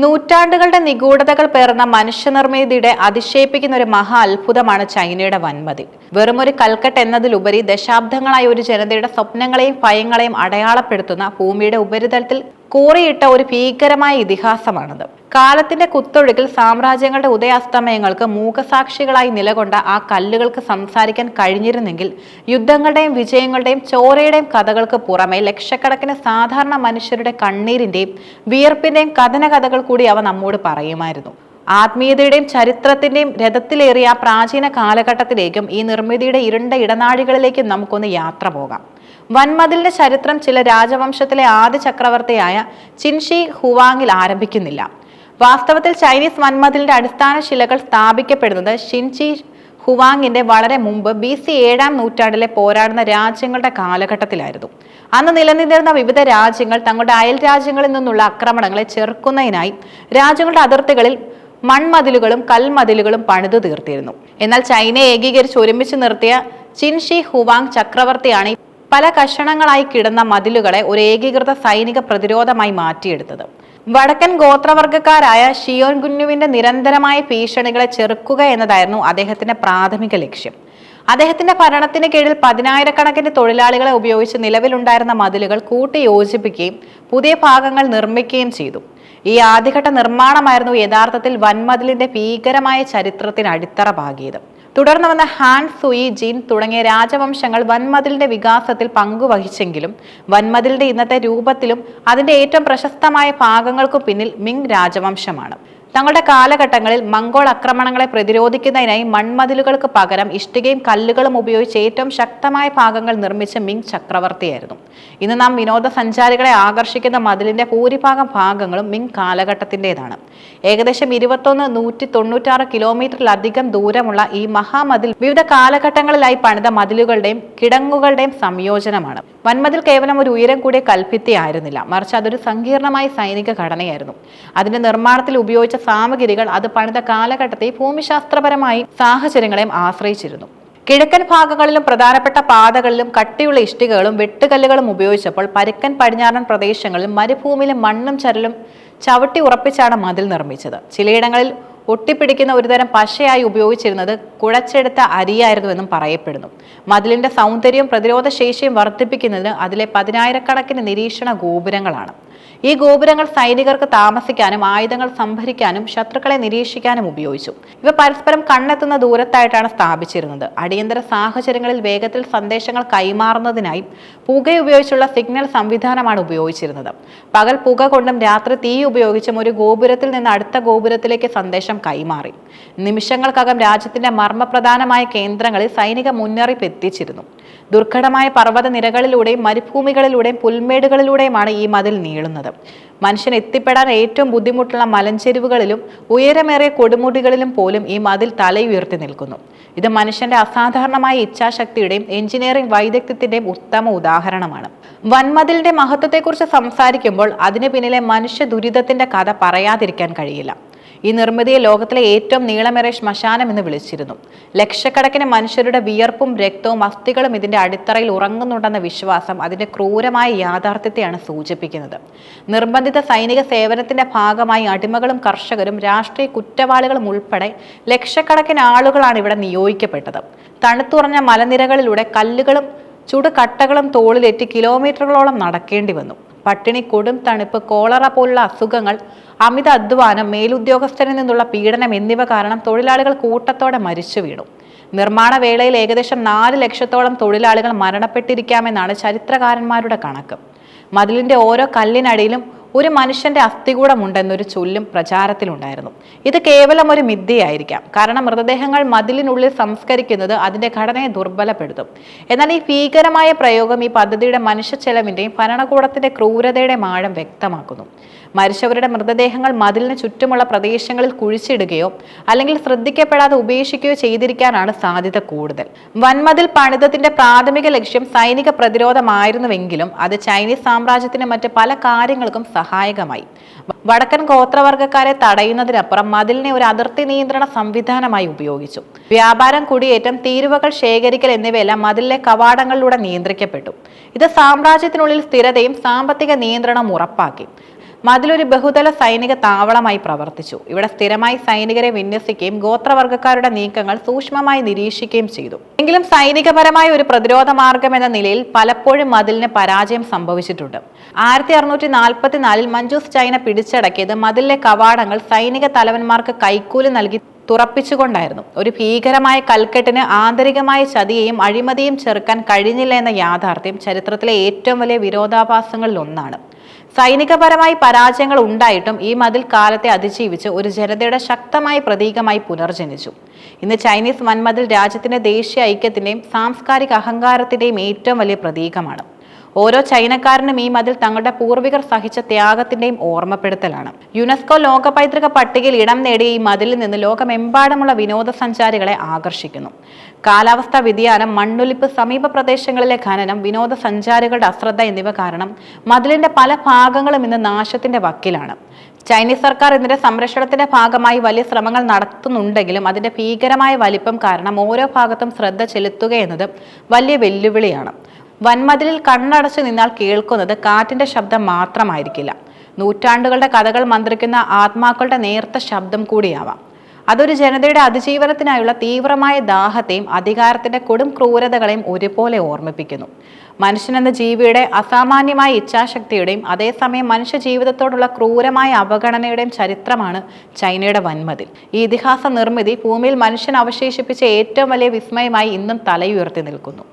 നൂറ്റാണ്ടുകളുടെ നിഗൂഢതകൾ പേർന്ന മനുഷ്യനിർമ്മിതിയുടെ അതിശയിപ്പിക്കുന്ന ഒരു മഹാ അത്ഭുതമാണ് ചൈനയുടെ വൻമതി വെറുമൊരു കൽക്കട്ട് എന്നതിലുപരി ദശാബ്ദങ്ങളായി ഒരു ജനതയുടെ സ്വപ്നങ്ങളെയും ഭയങ്ങളെയും അടയാളപ്പെടുത്തുന്ന ഭൂമിയുടെ ഉപരിതലത്തിൽ കൂറിയിട്ട ഒരു ഭീകരമായ ഇതിഹാസമാണത്. കാലത്തിന്റെ കുത്തൊഴുക്കിൽ സാമ്രാജ്യങ്ങളുടെ ഉദയാസ്തമയങ്ങൾക്ക് മൂകസാക്ഷികളായി നിലകൊണ്ട ആ കല്ലുകൾക്ക് സംസാരിക്കാൻ കഴിഞ്ഞിരുന്നെങ്കിൽ യുദ്ധങ്ങളുടെയും വിജയങ്ങളുടെയും ചോരയുടെയും കഥകൾക്ക് പുറമെ ലക്ഷക്കണക്കിന് സാധാരണ മനുഷ്യരുടെ കണ്ണീരിന്റെയും വിയർപ്പിന്റെയും കഥന കഥകൾ കൂടി അവ നമ്മോട് പറയുമായിരുന്നു. ആത്മീയതയുടെയും ചരിത്രത്തിന്റെയും രഥത്തിലേറിയ പ്രാചീന കാലഘട്ടത്തിലേക്കും ഈ നിർമ്മിതിയുടെ ഇരുണ്ട ഇടനാഴികളിലേക്കും നമുക്കൊന്ന് യാത്ര പോകാം. വൻമതിലിന്റെ ചരിത്രം ചില രാജവംശത്തിലെ ആദ്യ ചക്രവർത്തിയായ ചിൻഷി ഹുവാങ്ങിൽ ആരംഭിക്കുന്നില്ല. വാസ്തവത്തിൽ ചൈനീസ് വൻമതിലിന്റെ അടിസ്ഥാന ശിലകൾ സ്ഥാപിക്കപ്പെടുന്നത് ഷിൻഷി ഹുവാങ്ങിന്റെ വളരെ മുമ്പ് ബി സി ഏഴാം നൂറ്റാണ്ടിലെ പോരാടുന്ന രാജ്യങ്ങളുടെ കാലഘട്ടത്തിലായിരുന്നു. അന്ന് നിലനിന്നിരുന്ന വിവിധ രാജ്യങ്ങൾ തങ്ങളുടെ അയൽ രാജ്യങ്ങളിൽ നിന്നുള്ള ആക്രമണങ്ങളെ ചെറുക്കുന്നതിനായി രാജ്യങ്ങളുടെ അതിർത്തികളിൽ മൺമതിലുകളും കൽമതിലുകളും പണിതു തീർത്തിരുന്നു. എന്നാൽ ചൈനയെ ഏകീകരിച്ച് ഒരുമിച്ച് നിർത്തിയ ചിൻഷി ഹുവാങ് ചക്രവർത്തിയാണ് പല കഷണങ്ങളായി കിടന്ന മതിലുകളെ ഒരു ഏകീകൃത സൈനിക പ്രതിരോധമായി മാറ്റിയെടുത്തത്. വടക്കൻ ഗോത്രവർഗക്കാരായ ഷിയോൻ ഗുന്നുവിന്റെ നിരന്തരമായ ഭീഷണികളെ ചെറുക്കുക എന്നതായിരുന്നു അദ്ദേഹത്തിന്റെ പ്രാഥമിക ലക്ഷ്യം. അദ്ദേഹത്തിന്റെ ഭരണത്തിന് കീഴിൽ പതിനായിരക്കണക്കിന് തൊഴിലാളികളെ ഉപയോഗിച്ച് നിലവിലുണ്ടായിരുന്ന മതിലുകൾ കൂട്ടി യോജിപ്പിക്കുകയും പുതിയ ഭാഗങ്ങൾ നിർമ്മിക്കുകയും ചെയ്തു. ഈ ആദ്യഘട്ട നിർമ്മാണമായിരുന്നു യഥാർത്ഥത്തിൽ വൻമതിലിന്റെ ഭീകരമായ ചരിത്രത്തിന് അടിത്തറ പാകിയത്. തുടർന്ന് വന്ന ഹാൻ സുയി ജിൻ തുടങ്ങിയ രാജവംശങ്ങൾ വൻമതിലിന്റെ വികാസത്തിൽ പങ്കുവഹിച്ചെങ്കിലും വൻമതിലിന്റെ ഇന്നത്തെ രൂപത്തിലും അതിന്റെ ഏറ്റവും പ്രശസ്തമായ ഭാഗങ്ങൾക്കു പിന്നിൽ മിങ് രാജവംശമാണ്. തങ്ങളുടെ കാലഘട്ടങ്ങളിൽ മംഗോൾ ആക്രമണങ്ങളെ പ്രതിരോധിക്കുന്നതിനായി മൺമതിലുകൾക്ക് പകരം ഇഷ്ടികയും കല്ലുകളും ഉപയോഗിച്ച് ഏറ്റവും ശക്തമായ ഭാഗങ്ങൾ നിർമ്മിച്ച മിങ് ചക്രവർത്തിയായിരുന്നു. ഇന്ന് നാം വിനോദസഞ്ചാരികളെ ആകർഷിക്കുന്ന മതിലിന്റെ ഭൂരിഭാഗം ഭാഗങ്ങളും മിങ് കാലഘട്ടത്തിന്റെതാണ് ഏകദേശം ഇരുപത്തൊന്ന് നൂറ്റി തൊണ്ണൂറ്റാറ് കിലോമീറ്ററിലധികം ദൂരമുള്ള ഈ മഹാമതിൽ വിവിധ കാലഘട്ടങ്ങളിലായി പണിത മതിലുകളുടെയും കിടങ്ങുകളുടെയും സംയോജനമാണ്. വൻമതിൽ കേവലം ഒരു ഉയരം കൂടിയ കൽഭിത്തിയായിരുന്നില്ല മറിച്ച് അതൊരു സങ്കീർണമായ സൈനിക ഘടനയായിരുന്നു. അതിന്റെ നിർമ്മാണത്തിൽ ഉപയോഗിച്ച സാമഗ്രികൾ അത് പണിത കാലഘട്ടത്തെ ഭൂമിശാസ്ത്രപരമായി സാഹചര്യങ്ങളെയും ആശ്രയിച്ചിരുന്നു. കിഴക്കൻ ഭാഗങ്ങളിലും പ്രധാനപ്പെട്ട പാതകളിലും കട്ടിയുള്ള ഇഷ്ടികകളും വെട്ടുകല്ലുകളും ഉപയോഗിച്ചപ്പോൾ പരുക്കൻ പടിഞ്ഞാറൻ പ്രദേശങ്ങളിൽ മരുഭൂമിയിലും മണ്ണും ചരലും ചവിട്ടി ഉറപ്പിച്ചാണ് മതിൽ നിർമ്മിച്ചത്. ചിലയിടങ്ങളിൽ ഒട്ടിപ്പിടിക്കുന്ന ഒരുതരം പശയായി ഉപയോഗിച്ചിരുന്നത് കുഴച്ചെടുത്ത അരിയായിരുന്നു എന്നും പറയപ്പെടുന്നു. മതിലിന്റെ സൗന്ദര്യം പ്രതിരോധ ശേഷിയും വർദ്ധിപ്പിക്കുന്നതിന് അതിലെ പതിനായിരക്കണക്കിന് നിരീക്ഷണ ഗോപുരങ്ങളാണ്. ഈ ഗോപുരങ്ങൾ സൈനികർക്ക് താമസിക്കാനും ആയുധങ്ങൾ സംഭരിക്കാനും ശത്രുക്കളെ നിരീക്ഷിക്കാനും ഉപയോഗിച്ചു. ഇവ പരസ്പരം കണ്ണെത്തുന്ന ദൂരത്തായിട്ടാണ് സ്ഥാപിച്ചിരുന്നത്. അടിയന്തര സാഹചര്യങ്ങളിൽ വേഗത്തിൽ സന്ദേശങ്ങൾ കൈമാറുന്നതിനായി പുക ഉപയോഗിച്ചുള്ള സിഗ്നൽ സംവിധാനമാണ് ഉപയോഗിച്ചിരുന്നത്. പകൽ പുക കൊണ്ടും രാത്രി തീ ഉപയോഗിച്ചും ഒരു ഗോപുരത്തിൽ നിന്ന് അടുത്ത ഗോപുരത്തിലേക്ക് സന്ദേശം കൈമാറി. നിമിഷങ്ങൾക്കകം രാജ്യത്തിന്റെ മർമ്മപ്രധാനമായ കേന്ദ്രങ്ങളിൽ സൈനിക മുന്നറിയിപ്പ് എത്തിച്ചിരുന്നു. ദുർഘടമായ പർവത നിരകളിലൂടെയും മരുഭൂമികളിലൂടെയും പുൽമേടുകളിലൂടെയുമാണ് ഈ മതിൽ നീളുന്നത്. മനുഷ്യൻ എത്തിപ്പെടാൻ ഏറ്റവും ബുദ്ധിമുട്ടുള്ള മലഞ്ചെരുവുകളിലും ഉയരമേറിയ കൊടുമുടികളിലും പോലും ഈ മതിൽ തലയുയർത്തി നിൽക്കുന്നു. ഇത് മനുഷ്യന്റെ അസാധാരണമായ ഇച്ഛാശക്തിയുടെയും എഞ്ചിനീയറിംഗ് വൈദഗ്ധ്യത്തിന്റെയും ഉത്തമ ഉദാഹരണമാണ്. വൻമതിലിന്റെ മഹത്വത്തെക്കുറിച്ച് സംസാരിക്കുമ്പോൾ അതിന് പിന്നിലെ മനുഷ്യ ദുരിതത്തിന്റെ കഥ പറയാതിരിക്കാൻ കഴിയില്ല. ഈ നിർമ്മിതിയെ ലോകത്തിലെ ഏറ്റവും നീളമേറിയ ശ്മശാനം എന്ന് വിളിച്ചിരുന്നു. ലക്ഷക്കണക്കിന് മനുഷ്യരുടെ വിയർപ്പും രക്തവും അസ്ഥികളും ഇതിന്റെ അടിത്തറയിൽ ഉറങ്ങുന്നുണ്ടെന്ന വിശ്വാസം അതിന്റെ ക്രൂരമായ യാഥാർത്ഥ്യത്തെയാണ് സൂചിപ്പിക്കുന്നത്. നിർബന്ധിത സൈനിക സേവനത്തിന്റെ ഭാഗമായി അടിമകളും കർഷകരും രാഷ്ട്രീയ കുറ്റവാളികളും ഉൾപ്പെടെ ലക്ഷക്കണക്കിന് ആളുകളാണ് ഇവിടെ നിയോഗിക്കപ്പെട്ടത്. തണുത്തുറഞ്ഞ മലനിരകളിലൂടെ കല്ലുകളും ചുടുകട്ടകളും തോളിലേറ്റി കിലോമീറ്ററുകളോളം നടക്കേണ്ടി വന്നു. പട്ടിണി കൊടും തണുപ്പ് കോളറ പോലുള്ള അസുഖങ്ങൾ അമിത അധ്വാനം മേലുദ്യോഗസ്ഥരിൽ നിന്നുള്ള പീഡനം എന്നിവ കാരണം തൊഴിലാളികൾ കൂട്ടത്തോടെ മരിച്ചു വീണു. നിർമ്മാണ വേളയിൽ ഏകദേശം നാല് ലക്ഷത്തോളം തൊഴിലാളികൾ മരണപ്പെട്ടിരിക്കാമെന്നാണ് ചരിത്രകാരന്മാരുടെ കണക്ക്. മതിലിന്റെ ഓരോ കല്ലിനടിയിലും ഒരു മനുഷ്യന്റെ അസ്ഥികൂടമുണ്ടെന്നൊരു ചൊല്ലും പ്രചാരത്തിലുണ്ടായിരുന്നു. ഇത് കേവലം ഒരു മിഥ്യയായിരിക്കാം. കാരണം മൃതദേഹങ്ങൾ മതിലിനുള്ളിൽ സംസ്കരിക്കുന്നത് അതിന്റെ ഘടനയെ ദുർബലപ്പെടുത്തും. എന്നാൽ ഈ ഭീകരമായ പ്രയോഗം ഈ പദ്ധതിയുടെ മനുഷ്യ ചെലവിന്റെയും ഭരണകൂടത്തിന്റെ ക്രൂരതയുടെ ആഴം വ്യക്തമാക്കുന്നു. മരിച്ചവരുടെ മൃതദേഹങ്ങൾ മതിലിന് ചുറ്റുമുള്ള പ്രദേശങ്ങളിൽ കുഴിച്ചിടുകയോ അല്ലെങ്കിൽ ശ്രദ്ധിക്കപ്പെടാതെ ഉപേക്ഷിക്കുകയോ ചെയ്തിരിക്കാനാണ് സാധ്യത കൂടുതൽ. വൻമതിൽ പണിതത്തിന്റെ പ്രാഥമിക ലക്ഷ്യം സൈനിക പ്രതിരോധമായിരുന്നുവെങ്കിലും അത് ചൈനീസ് സാമ്രാജ്യത്തിന് മറ്റ് പല കാര്യങ്ങൾക്കും സഹായകമായി. വടക്കൻ ഗോത്രവർഗക്കാരെ തടയുന്നതിനപ്പുറം മതിലിനെ ഒരു അതിർത്തി നിയന്ത്രണ സംവിധാനമായി ഉപയോഗിച്ചു. വ്യാപാരം കുടിയേറ്റം തീരുവകൾ ശേഖരിക്കൽ എന്നിവയെല്ലാം മതിലിലെ കവാടങ്ങളിലൂടെ നിയന്ത്രിക്കപ്പെട്ടു. ഇത് സാമ്രാജ്യത്തിനുള്ളിൽ സ്ഥിരതയും സാമ്പത്തിക നിയന്ത്രണവും ഉറപ്പാക്കി. മതിലൊരു ബഹുതല സൈനിക താവളമായി പ്രവർത്തിച്ചു. ഇവിടെ സ്ഥിരമായി സൈനികരെ വിന്യസിക്കുകയും ഗോത്രവർഗക്കാരുടെ നീക്കങ്ങൾ സൂക്ഷ്മമായി നിരീക്ഷിക്കുകയും ചെയ്തു. എങ്കിലും സൈനികപരമായ ഒരു പ്രതിരോധ മാർഗം എന്ന നിലയിൽ പലപ്പോഴും മതിലിന് പരാജയം സംഭവിച്ചിട്ടുണ്ട്. ആയിരത്തി അറുന്നൂറ്റി നാൽപ്പത്തിനാലിൽ മഞ്ജൂസ് ചൈന പിടിച്ചടക്കിയത് മതിലിലെ കവാടങ്ങൾ സൈനിക തലവന്മാർക്ക് കൈക്കൂലി നൽകി തുറപ്പിച്ചുകൊണ്ടായിരുന്നു. ഒരു ഭീകരമായ കൽക്കെട്ടിന് ആന്തരികമായ ചതിയെയും അഴിമതിയും ചെറുക്കാൻ കഴിഞ്ഞില്ല എന്ന യാഥാർത്ഥ്യം ചരിത്രത്തിലെ ഏറ്റവും വലിയ വിരോധാഭാസങ്ങളിൽ ഒന്നാണ്. സൈനികപരമായി പരാജയങ്ങൾ ഉണ്ടായിട്ടും ഈ മതിൽ കാലത്തെ അതിജീവിച്ച് ഒരു ജനതയുടെ ശക്തമായ പ്രതീകമായി പുനർജനിച്ചു. ഇന്ന് ചൈനീസ് വൻമതിൽ രാജ്യത്തിന്റെ ദേശീയ ഐക്യത്തിന്റെയും സാംസ്കാരിക അഹങ്കാരത്തിന്റെയും ഏറ്റവും വലിയ പ്രതീകമാണ്. ഓരോ ചൈനക്കാരനും ഈ മതിൽ തങ്ങളുടെ പൂർവികർ സഹിച്ച ത്യാഗത്തിന്റെയും ഓർമ്മപ്പെടുത്തലാണ്. യുനെസ്കോ ലോക പൈതൃക പട്ടികയിൽ ഇടം നേടിയ ഈ മതിലിൽ നിന്ന് ലോകമെമ്പാടുമുള്ള വിനോദസഞ്ചാരികളെ ആകർഷിക്കുന്നു. കാലാവസ്ഥാ വ്യതിയാനം മണ്ണൊലിപ്പ് സമീപ പ്രദേശങ്ങളിലെ ഖനനം വിനോദസഞ്ചാരികളുടെ അശ്രദ്ധ എന്നിവ കാരണം മതിലിന്റെ പല ഭാഗങ്ങളും ഇന്ന് നാശത്തിന്റെ വക്കിലാണ്. ചൈനീസ് സർക്കാർ ഇതിന്റെ സംരക്ഷണത്തിന്റെ ഭാഗമായി വലിയ ശ്രമങ്ങൾ നടത്തുന്നുണ്ടെങ്കിലും അതിന്റെ ഭീകരമായ വലിപ്പം കാരണം ഓരോ ഭാഗത്തും ശ്രദ്ധ ചെലുത്തുക എന്നത് വലിയ വെല്ലുവിളിയാണ്. വൻമതിലിൽ കണ്ണടച്ചു നിന്നാൽ കേൾക്കുന്നത് കാറ്റിന്റെ ശബ്ദം മാത്രമായിരിക്കില്ല. നൂറ്റാണ്ടുകളുടെ കഥകൾ മന്ത്രിക്കുന്ന ആത്മാക്കളുടെ നേർത്ത ശബ്ദം കൂടിയാവാം. അതൊരു ജനതയുടെ അതിജീവനത്തിനായുള്ള തീവ്രമായ ദാഹത്തെയും അധികാരത്തിന്റെ കൊടും ക്രൂരതകളെയും ഒരുപോലെ ഓർമ്മിപ്പിക്കുന്നു. മനുഷ്യനെന്ന ജീവിയുടെ അസാമാന്യമായ ഇച്ഛാശക്തിയുടെയും അതേസമയം മനുഷ്യ ജീവിതത്തോടുള്ള ക്രൂരമായ അവഗണനയുടെയും ചരിത്രമാണ് ചൈനയുടെ വൻമതിൽ. ഈ ഇതിഹാസ നിർമ്മിതി ഭൂമിയിൽ മനുഷ്യൻ അവശേഷിപ്പിച്ച ഏറ്റവും വലിയ വിസ്മയമായി ഇന്നും തലയുയർത്തി നിൽക്കുന്നു.